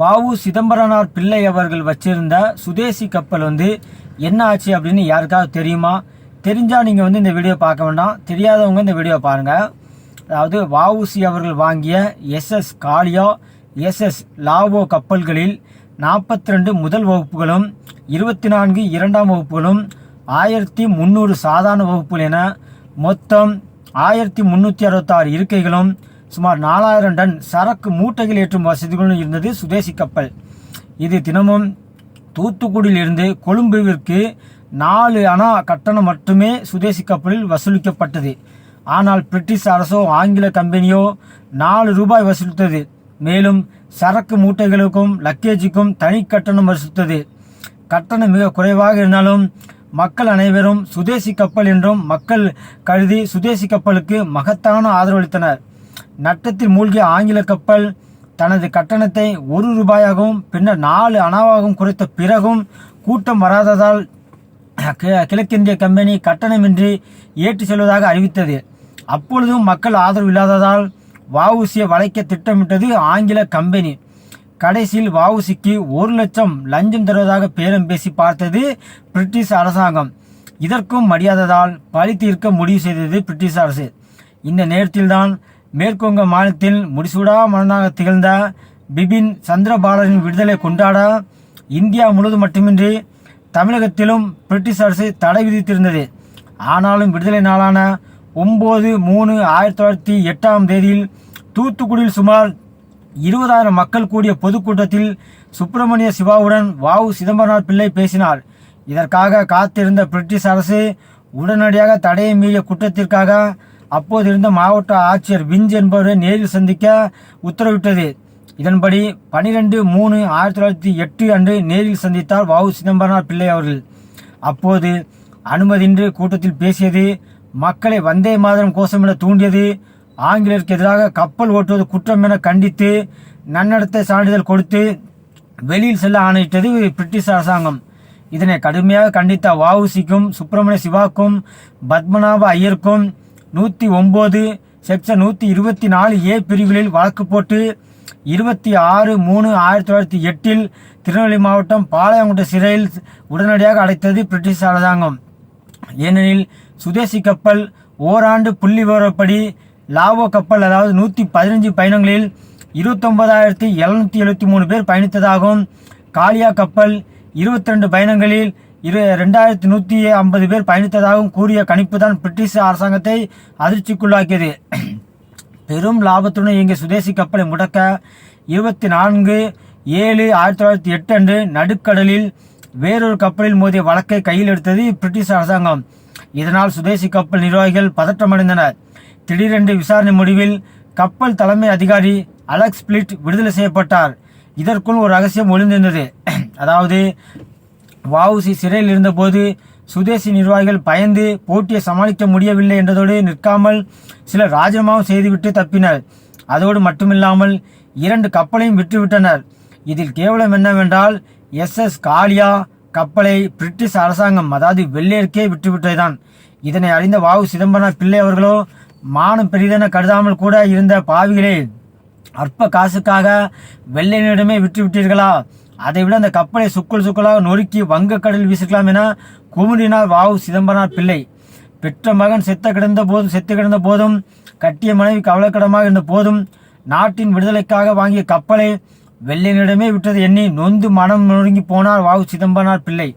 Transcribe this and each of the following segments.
வாவு சிதம்பரனார் பிள்ளை அவர்கள் வச்சிருந்த சுதேசி கப்பல் வந்து என்ன ஆச்சு அப்படின்னு யாருக்காவது தெரியுமா? தெரிஞ்சால் நீங்கள் வந்து இந்த வீடியோ பார்க்க வேண்டாம். தெரியாதவங்க இந்த வீடியோ பாருங்கள் அதாவது வாவுசி அவர்கள் வாங்கிய எஸ்எஸ் காளியா எஸ்எஸ் லாவோ கப்பல்களில் நாற்பத்தி ரெண்டு முதல் வகுப்புகளும் இருபத்தி நான்கு இரண்டாம் வகுப்புகளும் ஆயிரத்தி முந்நூறு சாதாரண வகுப்புகள் என மொத்தம் ஆயிரத்தி முந்நூற்றி அறுபத்தாறு இருக்கைகளும் சுமார் நாலாயிரம் டன் சரக்கு மூட்டைகள் ஏற்றும் வசதிகளும் இருந்தது சுதேசி கப்பல். இது தினமும் தூத்துக்குடியில் இருந்து கொழும்புவிற்கு நாலு அணா கட்டணம் மட்டுமே சுதேசி கப்பலில் வசூலிக்கப்பட்டது. ஆனால் பிரிட்டிஷ் அரசோ ஆங்கில கம்பெனியோ நாலு ரூபாய் வசூலித்தது. மேலும் சரக்கு மூட்டைகளுக்கும் லக்கேஜுக்கும் தனி கட்டணம் வசூலித்தது. கட்டணம் மிக குறைவாக இருந்தாலும் மக்கள் அனைவரும் சுதேசி கப்பல் என்றும் மக்கள் கருதி சுதேசி கப்பலுக்கு மகத்தான ஆதரவளித்தனர் நட்டத்தில் மூழ்கிய ஆங்கில கப்பல் தனது கட்டணத்தை ஒரு ரூபாயாகவும் பின்னர் நாலு அணாவாகவும் குறைத்த பிறகும் கூட்டம் வராததால் கிழக்கிந்திய கம்பெனி கட்டணமின்றி ஏற்றி செல்வதாக அறிவித்தது. அப்பொழுதும் மக்கள் ஆதரவு இல்லாததால் வவுசியை வளைக்க திட்டமிட்டது ஆங்கில கம்பெனி. கடைசியில் வவுசிக்கு ஒரு லட்சம் லஞ்சம் தருவதாக பேரம் பேசி பார்த்தது பிரிட்டிஷ் அரசாங்கம். இதற்கும் மடியாததால் பழி தீர்க்க முடிவு செய்தது பிரிட்டிஷ் அரசு. இந்த நேரத்தில்தான் மேற்குவங்க மாநிலத்தில் முடிசூடா மன்னனாக திகழ்ந்த பிபின் சந்திரபாலரின் விடுதலை கொண்டாட இந்தியா முழுவதும் மட்டுமின்றி தமிழகத்திலும் பிரிட்டிஷ் அரசு தடை விதித்திருந்தது. ஆனாலும் விடுதலை நாளான ஒன்பது மூணு ஆயிரத்தி தொள்ளாயிரத்தி எட்டாம் தேதியில் தூத்துக்குடியில் சுமார் இருபதாயிரம் மக்கள் கூடிய பொதுக்கூட்டத்தில் சுப்பிரமணிய சிவாவுடன் வாவு சிதம்பரனார் பிள்ளை பேசினார். இதற்காக காத்திருந்த பிரிட்டிஷ் அரசு உடனடியாக தடையை மீறிய குற்றத்திற்காக அப்போது இருந்த மாவட்ட ஆட்சியர் விஞ்ச் என்பவரை நேரில் சந்திக்க உத்தரவிட்டது. இதன்படி பனிரெண்டு மூணு ஆயிரத்தி தொள்ளாயிரத்தி எட்டு அன்று நேரில் சந்தித்தார் வாவு சிதம்பரனார் பிள்ளை அவர்கள். அப்போது அனுமதியின்றி கூட்டத்தில் பேசியது மக்களை வந்தே மாதரம் கோஷமிட தூண்டியது ஆங்கிலேயருக்கு எதிராக கப்பல் ஓட்டுவது குற்றம் என கண்டித்து நன்னடத்தை சான்றிதழ் கொடுத்து வெளியில் செல்ல ஆணையிட்டது பிரிட்டிஷ் அரசாங்கம். இதனை கடுமையாக கண்டித்த வஉசிக்கும் சுப்பிரமணிய சிவாக்கும் பத்மநாப ஐயருக்கும் நூற்றி ஒம்பது செக்ஷன் நூற்றி இருபத்தி நாலு ஏ பிரிவுகளில் வழக்கு போட்டு இருபத்தி ஆறு மூணு ஆயிரத்தி தொள்ளாயிரத்தி எட்டில் திருநெல்வேலி மாவட்டம் பாளையங்குட்ட சிறையில் உடனடியாக அடைத்தது பிரிட்டிஷ் அரசாங்கம் ஏனெனில் சுதேசி கப்பல் ஓராண்டு புள்ளி விவரப்படி லாவோ கப்பல் அதாவது நூற்றி பதினஞ்சு பயணங்களில் இருபத்தொன்பதாயிரத்தி எழுநூற்றி எழுபத்தி மூணு பேர் பயணித்ததாகவும் காலியா கப்பல் இருபத்தி ரெண்டு பயணங்களில் இரு ரெண்டாயிரத்தி நூற்றி ஐம்பது பேர் பயணித்ததாகவும் கூறிய கணிப்பு தான் பிரிட்டிஷ் அரசாங்கத்தை அதிர்ச்சிக்குள்ளாக்கியது. பெரும் லாபத்துடன் இயங்கிய சுதேசி கப்பலை முடக்க இருபத்தி நான்கு ஏழு ஆயிரத்தி தொள்ளாயிரத்தி எட்டு அன்று நடுக்கடலில் வேறொரு கப்பலில் மோதிய வழக்கை கையில் எடுத்தது பிரிட்டிஷ் அரசாங்கம். இதனால் சுதேசி கப்பல் நிர்வாகிகள் பதற்றமடைந்தனர். திடீரென்று விசாரணை முடிவில் கப்பல் தலைமை அதிகாரி அலெக்ஸ் பிளிட் விடுதலை செய்யப்பட்டார். இதற்குள் ஒரு ரகசியம் ஒளிந்திருந்தது. அதாவது வஉசி சிறையில் இருந்தபோது சுதேசி நிர்வாகிகள் பயந்து போட்டியை சமாளிக்க முடியவில்லை என்றதோடு நிற்காமல் சிலர் ராஜினாமாவும் செய்துவிட்டு தப்பினர். அதோடு மட்டுமில்லாமல் இரண்டு கப்பலையும் விற்றுவிட்டனர் இதில் கேவலம் என்னவென்றால் எஸ். எஸ். காலியா கப்பலை பிரிட்டிஷ் அரசாங்கம் அதாவது வெள்ளையருக்கே விற்றுவிட்டதுதான் இதனை அறிந்த வாவு சிதம்பரம் பிள்ளை அவர்களோ மானம் பெரிதென கருதாமல் கூட இருந்த பாவிகளே அற்ப காசுக்காக வெள்ளையனிடமே விற்றுவிட்டீர்களா அதை அதைவிட அந்த கப்பலை சுக்குள் சுக்குளாக நொறுக்கி வங்கக்கடலில் வீசிக்கலாம் என குமுறினார் வாவு சிதம்பரனார் பிள்ளை. பெற்ற மகன் செத்த கிடந்த போதும் செத்து கிடந்த போதும் கட்டிய மனைவி கவலைக்கிடமாக இருந்த போதும் நாட்டின் விடுதலைக்காக வாங்கிய கப்பலை வெள்ளையனிடமே விட்டது எண்ணி நொந்து மனம் நொறுங்கி போனார் வாவு சிதம்பரனார் பிள்ளை.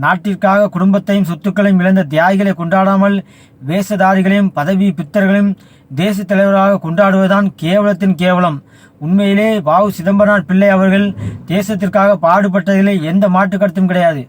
நாட்டிற்காக குடும்பத்தையும் சொத்துக்களையும் இழந்த தியாகிகளை கொண்டாடாமல் வேஷதாரிகளையும் பதவி பித்தர்களையும் தேச தலைவராக கொண்டாடுவதுதான் கேவலத்தின் கேவலம். உண்மையிலே வாவு சிதம்பரனார் பிள்ளை அவர்கள் தேசத்திற்காக பாடுபட்டதிலே எந்த மாற்றுக்கருத்தும் கிடையாது.